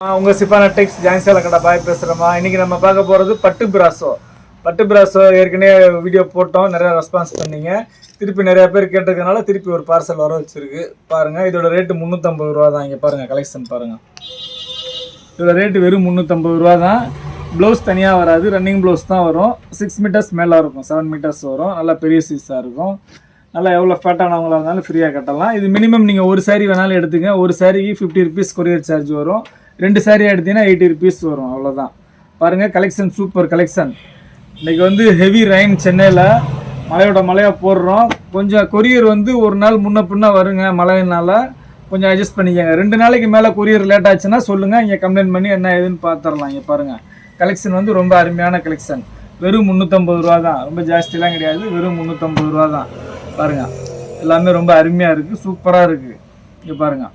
உங்கள் சிப்பான டெக்ஸ் ஜான்சியால கடை பாய் பேசுகிறோமா இன்றைக்கி நம்ம பார்க்க போகிறது பட்டு பிராசோ. பட்டு பிராசோ ஏற்கனவே வீடியோ போட்டோம் நிறையா ரெஸ்பான்ஸ் பண்ணீங்க. திருப்பி நிறையா பேர் கேட்டதுனால திருப்பி ஒரு பார்சல் வர வச்சுருக்கு. பாருங்கள் இதோட ரேட்டு முந்நூற்றம்பது ரூபா தான் இங்கே பாருங்கள் கலெக்ஷன் பாருங்கள் இதோட ரேட்டு வெறும் முந்நூற்றம்பது ரூபா தான். ப்ளவுஸ் தனியாக வராது ரன்னிங் ப்ளவுஸ் தான் வரும். சிக்ஸ் மீட்டர்ஸ் மேலே இருக்கும் செவன் மீட்டர்ஸ் வரும். நல்லா பெரிய சீஸாக இருக்கும். நல்லா எவ்வளோ ஃபேட்டானவங்களாக இருந்தாலும் ஃப்ரீயாக கட்டலாம். இது மினிமம் நீங்கள் ஒரு சாரீ வேணாலும் எடுத்துங்க. ஒரு சாரிக்கு ஃபிஃப்டி ருபீஸ் கொரியர் சார்ஜ் வரும். ரெண்டு சாரீ எடுத்தீங்கன்னா எயிட்டி ருபீஸ் வரும் அவ்வளோதான் பாருங்கள் கலெக்ஷன் சூப்பர் கலெக்ஷன் இன்றைக்கி வந்து ஹெவி ரெயின் சென்னையில். மழையோட மழையாக போடுறோம். கொஞ்சம் கொரியர் வந்து ஒரு நாள் முன்ன பின்னே வருங்க மழையினால. கொஞ்சம் அட்ஜஸ்ட் பண்ணிக்கங்க. ரெண்டு நாளைக்கு மேலே கொரியர் லேட் ஆச்சுன்னா சொல்லுங்கள் இங்கே கம்ப்ளைண்ட் பண்ணி என்ன ஏதுன்னு பார்த்துடலாம் இங்கே பாருங்கள் கலெக்ஷன் வந்து ரொம்ப அருமையான கலெக்ஷன் வெறும் முந்நூற்றம்பது ரூபா தான். ரொம்ப ஜாஸ்திலாம் கிடையாது. வெறும் முந்நூற்றம்பது ரூபா தான். பாருங்கள் எல்லாமே ரொம்ப அருமையாக இருக்குது சூப்பராக இருக்குது இங்கே பாருங்கள்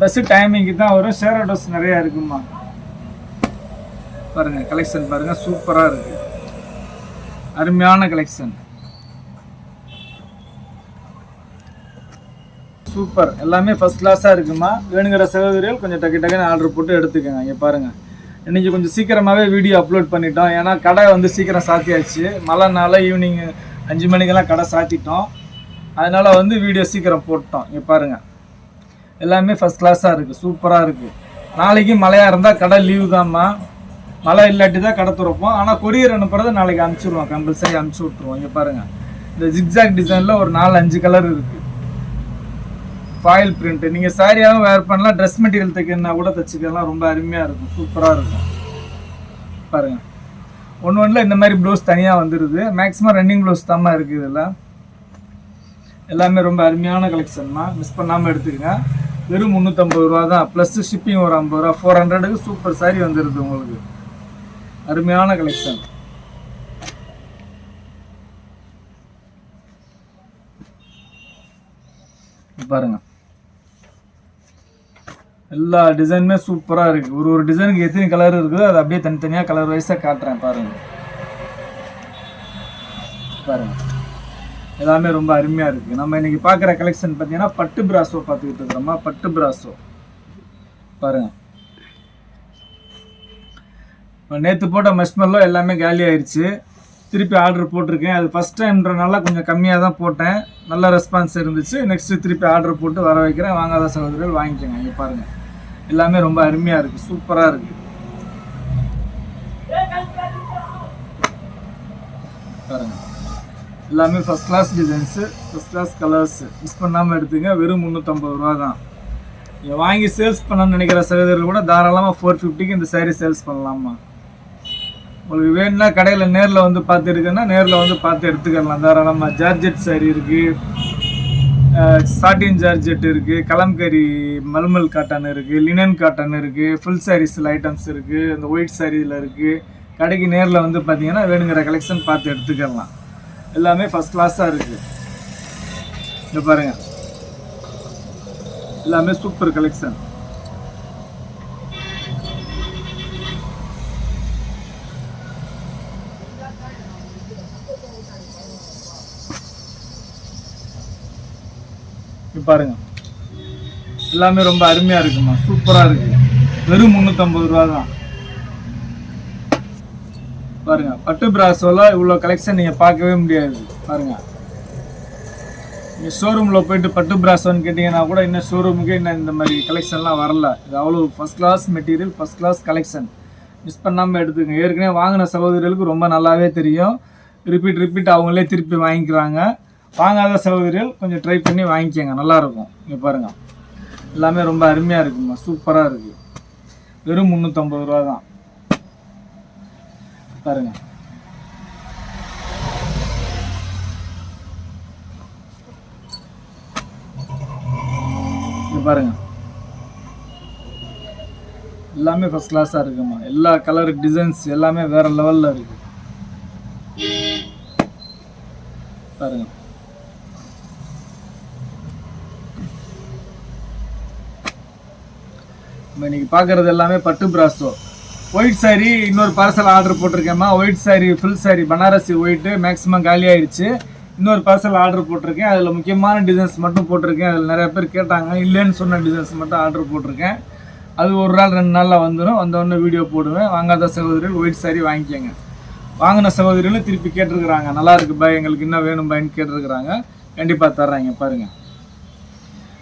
பஸ்ஸு டைமிங்க்கு தான் வரும். ஷேர் ஆட்டோஸ் நிறையா இருக்குமா பாருங்கள் கலெக்ஷன் பாருங்கள் சூப்பராக இருக்கு. அருமையான கலெக்ஷன் சூப்பர் எல்லாமே ஃபஸ்ட் கிளாஸாக இருக்குமா வேணுங்கிற சகோதரிகள் கொஞ்சம் டக்கு டக்குன்னு ஆர்டர் போட்டு எடுத்துக்கோங்க. இங்கே பாருங்கள் இன்றைக்கி கொஞ்சம் சீக்கிரமாகவே வீடியோ அப்லோட் பண்ணிட்டோம். ஏன்னா கடை வந்து சீக்கிரம் சாத்தியாச்சு. மழைனால ஈவினிங் அஞ்சு மணிக்கெல்லாம் கடை சாத்திட்டோம். அதனால் வந்து வீடியோ சீக்கிரம் போட்டோம். இங்கே பாருங்கள் எல்லாமே ஃபஸ்ட் கிளாஸாக இருக்குது சூப்பராக இருக்குது நாளைக்கு மழையாக இருந்தால் கடை லீவு தான்மா மழை இல்லாட்டி தான் கடை திறப்போம். ஆனால் கொரியர் அனுப்புறத நாளைக்கு அனுப்பிச்சிடுவோம். கம்பல்சரி அனுப்பிச்சி விட்ருவோம் இங்கே பாருங்கள் இந்த ஜிக்ஸாக் டிசைனில் ஒரு நாலு அஞ்சு கலர் இருக்குது ஃபாயில் பிரிண்ட்டு நீங்கள் சாரியாகவும் வேர் பண்ணலாம். ட்ரெஸ் மெட்டீரியல் தைக்கணும்னா கூட தைச்சிக்கலாம். ரொம்ப அருமையாக இருக்கும். சூப்பராக இருக்கும். பாருங்கள் ஒன்று ஒன்றில் இந்த மாதிரி ப்ளவுஸ் தனியாக வந்துடுது மேக்ஸிமம் ரன்னிங் ப்ளவுஸ் தாம்மா இருக்குது இதில். எல்லாமே ரொம்ப அருமையான கலெக்ஷன்மா மிஸ் பண்ணாமல் எடுத்துக்கங்க. வெறும் முந்நூற்றம்பது ரூபா தான். ப்ளஸ் ஷிப்பிங் ஒரு ஐம்பது ரூபா. ஃபோர் ஹண்ட்ரடுக்கு சூப்பர் சாரி வந்துடுது உங்களுக்கு. அருமையான கலெக்ஷன் பாருங்க. எல்லா டிசைனுமே சூப்பராக இருக்குது ஒரு ஒரு டிசைனுக்கு எத்தனை கலர் இருக்குதோ அதை அப்படியே தனித்தனியாக கலர் வைஸாக காட்டுறேன் பாருங்க. பாருங்க. எல்லாமே ரொம்ப அருமையாக இருக்குது நம்ம இன்னைக்கு பார்க்குற கலெக்ஷன் பார்த்தீங்கன்னா பட்டு பிராசோ பார்த்துக்கிட்டு இருக்கிறோமா பட்டு பிராசோ பாருங்க. நேற்று போட்ட மெஸ்மெல்லோ எல்லாமே காலி ஆயிடுச்சு திருப்பி ஆர்டர் போட்டிருக்கேன். அது ஃபஸ்ட் டைம்ன்றனால கொஞ்சம் கம்மியாக தான் போட்டேன். நல்ல ரெஸ்பான்ஸ் இருந்துச்சு. நெக்ஸ்ட்டு திருப்பி ஆர்டர் போட்டு வர வைக்கிறேன். வாங்காத சகோதரர்கள் வாங்கிக்கோங்க. இங்கே பாருங்கள் எல்லாமே ரொம்ப அருமையாக இருக்குது சூப்பராக இருக்குது பாருங்கள் எல்லாமே first class designs first class colours miss பண்ணாமல் எடுத்துங்க வெறும் முந்நூற்றம்பது ரூபா தான். நீங்கள் வாங்கி சேல்ஸ் பண்ணணும்னு நினைக்கிற சகோதரர்கள் கூட தாராளமாக ஃபோர் ஃபிஃப்டிக்கு இந்த சேரீ சேல்ஸ் பண்ணலாமா உங்களுக்கு வேணும்னா கடையில் நேரில் வந்து பார்த்து எடுக்கணும்னா நேரில் வந்து பார்த்து எடுத்துக்கலாம் தாராளமாக ஜார்ஜெட் saree இருக்குது சாட்டின் ஜார்ஜெட் இருக்குது கலம்கரி மல்மல் காட்டன் இருக்குது லினன் காட்டன் இருக்குது ஃபுல் சாரீஸில் ஐட்டம்ஸ் இருக்குது இந்த ஒயிட் சாரியில் இருக்குது கடைக்கு நேரில் வந்து பார்த்தீங்கன்னா வேணுங்கிற கலெக்ஷன் பார்த்து எடுத்துக்கலாம் எல்லாமே ஃபஸ்ட் கிளாஸாக இருக்குது இங்கே பாருங்கள் எல்லாமே சூப்பர் கலெக்ஷன் பாருங்க. எல்லாமே ரொம்ப அருமையா இருக்குமா? சூப்பரா இருக்கு. வெறும் முந்நூற்றம்பது ரூபா தான் பாருங்க பட்டு பிராசோல இவ்வளோ கலெக்ஷன் நீங்கள் பார்க்கவே முடியாது. பாருங்க. நீங்கள் ஷோரூமில் போயிட்டு பட்டு பிராசோன்னு கேட்டிங்கன்னா கூட இன்னும் ஷோரூமுக்கு இன்னும் இந்த மாதிரி கலெக்ஷன்லாம் வரல. இது அவ்வளோ first class material first class collection miss பண்ணாமல் எடுத்துங்க ஏற்கனவே வாங்கின சகோதரிகளுக்கு ரொம்ப நல்லாவே தெரியும். ரிப்பீட் ரிப்பீட் அவங்களே திருப்பி வாங்கிக்கிறாங்க. வாங்காத சகோதரிகள் கொஞ்சம் ட்ரை பண்ணி வாங்கிக்கோங்க. நல்லாயிருக்கும். இங்கே பாருங்கள் எல்லாமே ரொம்ப அருமையாக இருக்குமா? சூப்பராக இருக்குது வெறும் முந்நூற்றம்பது ரூபா தான் பாருங்க. பாருங்க. எல்லாமே ஃபர்ஸ்ட் கிளாஸாக இருக்குமா? எல்லா கலர் டிசைன்ஸ் எல்லாமே வேற லெவலில் இருக்கு. பாருங்க. நம்ம இன்னைக்கு பார்க்கறது எல்லாமே பட்டு பிராஸோ ஒயிட் saree இன்னொரு parcel order போட்டிருக்கேம்மா. White saree full saree Banarasi white maximum காலி ஆயிடுச்சு இன்னொரு பார்சல் ஆர்டர் போட்டிருக்கேன். அதில் முக்கியமான டிசைன்ஸ் மட்டும் போட்டிருக்கேன். அதில் நிறைய பேர் கேட்டாங்க இல்லைன்னு சொன்ன டிசைன்ஸ் மட்டும் ஆர்டர் போட்டிருக்கேன். அது ஒரு நாள் ரெண்டு நாளில் வந்துடும் வந்தோடனே வீடியோ போடுவேன். வாங்காத சகோதரிகள் ஒயிட் saree வாங்கிக்கோங்க. வாங்கின சகோதரிகளும் திருப்பி கேட்டிருக்கிறாங்க. நல்லா இருக்கு பாய் எங்களுக்கு இன்னும் வேணும் பாயின்னு கேட்டிருக்கிறாங்க. கண்டிப்பாக தர்றாங்க பாருங்கள்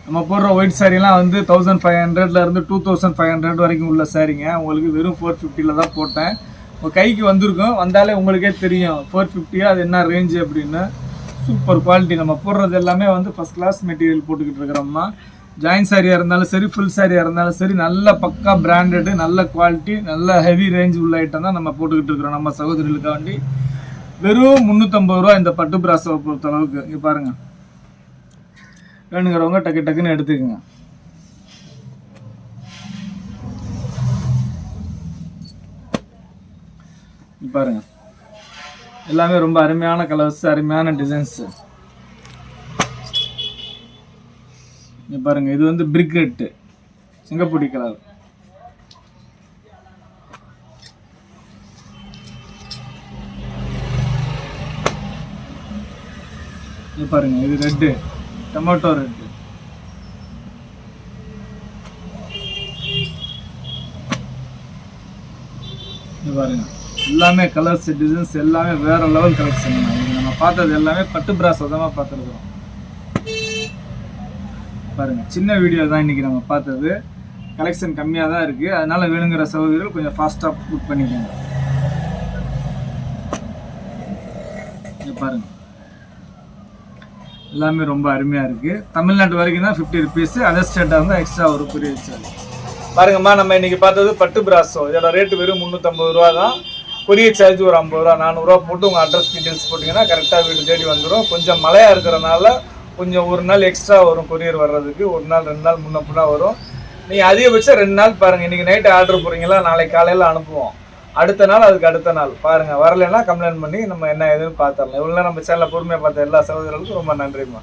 நம்ம போடுற ஒயிட் சாரீலாம் வந்து தௌசண்ட் ஃபைவ் ஹண்ட்ரட்லேருந்து டூ தௌசண்ட் ஃபைவ் ஹண்ட்ரட் வரைக்கும் உள்ள சாரீங்க உங்களுக்கு வெறும் ஃபோர் ஃபிஃப்டியில் தான் போட்டேன். உங்கள் கைக்கு வந்திருக்கும். வந்தாலே உங்களுக்கே தெரியும். ஃபோர் ஃபிஃப்டியா அது என்ன ரேஞ்சு அப்படின்னு. சூப்பர் குவாலிட்டி நம்ம போடுறது எல்லாமே வந்து ஃபஸ்ட் கிளாஸ் மெட்டீரியல் போட்டுக்கிட்டு இருக்கிறோம்மா. ஜாயின் சாரியாக இருந்தாலும் சரி ஃபுல் சாரியாக இருந்தாலும் சரி நல்ல பக்கா பிராண்டடு நல்ல குவாலிட்டி நல்ல ஹெவி ரேஞ்ச் உள்ள ஐட்டம் தான் நம்ம போட்டுக்கிட்டு இருக்கிறோம் நம்ம சகோதரிகளுக்காண்டி. வெறும் முந்நூற்றம்பது ரூபா இந்த பட்டு பிராஸை பொறுத்த அளவுக்கு இங்கே பாருங்கள் வேணுங்கிறவங்க டக்கு டக்குன்னு எடுத்துக்கோங்க. பாருங்க. எல்லாமே ரொம்ப அருமையான கலர்ஸ் அருமையான டிசைன்ஸு பாருங்க இது வந்து பிரிக் ரெட்டு சிங்கப்பூடி கலர் இது பாருங்க இது ரெட்டு டொமேட்டோ ரெட்டு இது பாருங்க. எல்லாமே கலர்ஸ் டிசைன்ஸ் எல்லாமே வேற லெவல் கலெக்ஷன் நம்ம பார்த்தது எல்லாமே பட்டு பிராஸ் தான் பார்த்துருக்கோம் பாருங்க சின்ன வீடியோ தான் இன்னைக்கு நம்ம பார்த்தது. கலெக்ஷன் கம்மியாக தான் இருக்கு. அதனால வேணுங்கிற சகோதரிகள் கொஞ்சம் ஃபாஸ்ட்டாக புக் பண்ணிக்கோங்க. இங்க பாருங்க. எல்லாமே ரொம்ப அருமையாக இருக்குது தமிழ்நாட்டு வரைக்கும் தான் ஃபிஃப்டி ருபீஸ் அதர் ஸ்டேட்டாக வந்து எக்ஸ்ட்ரா ஒரு பெரிய சார்ஜ் பாருங்கம்மா நம்ம இன்றைக்கி பார்த்தது பட்டு பிராசோ இதோட ரேட்டு வெறும் முந்நூற்றம்பது ரூபா தான். கொரியர் சார்ஜ் ஒரு ஐம்பது ரூபா நானூறுரூவா போட்டு உங்கள் அட்ரஸ் டீட்டெயில்ஸ் போட்டிங்கன்னா கரெக்டாக வீடு தேடி வந்துடும் கொஞ்சம் மழையாக இருக்கிறனால கொஞ்சம் ஒரு நாள் எக்ஸ்ட்ரா வரும் கொரியர் வர்றதுக்கு. ஒரு நாள் ரெண்டு நாள் முன்னப்புனா வரும். நீங்கள் அதிகபட்சம் ரெண்டு நாள் பாருங்கள் இன்றைக்கி நைட்டு ஆர்டர் போடுறீங்களா? நாளைக்கு காலையில் அனுப்புவோம். அடுத்த நாள் அதுக்கு அடுத்த நாள். பாருங்கள் வரலைன்னா கம்ப்ளைண்ட் பண்ணி நம்ம என்ன ஏதுன்னு பார்த்துடலாம். இவ்வளோ நம்ம சேனலில் பொறுமையாக பார்த்த எல்லா சகோதரர்களுக்கும் ரொம்ப நன்றிம்மா.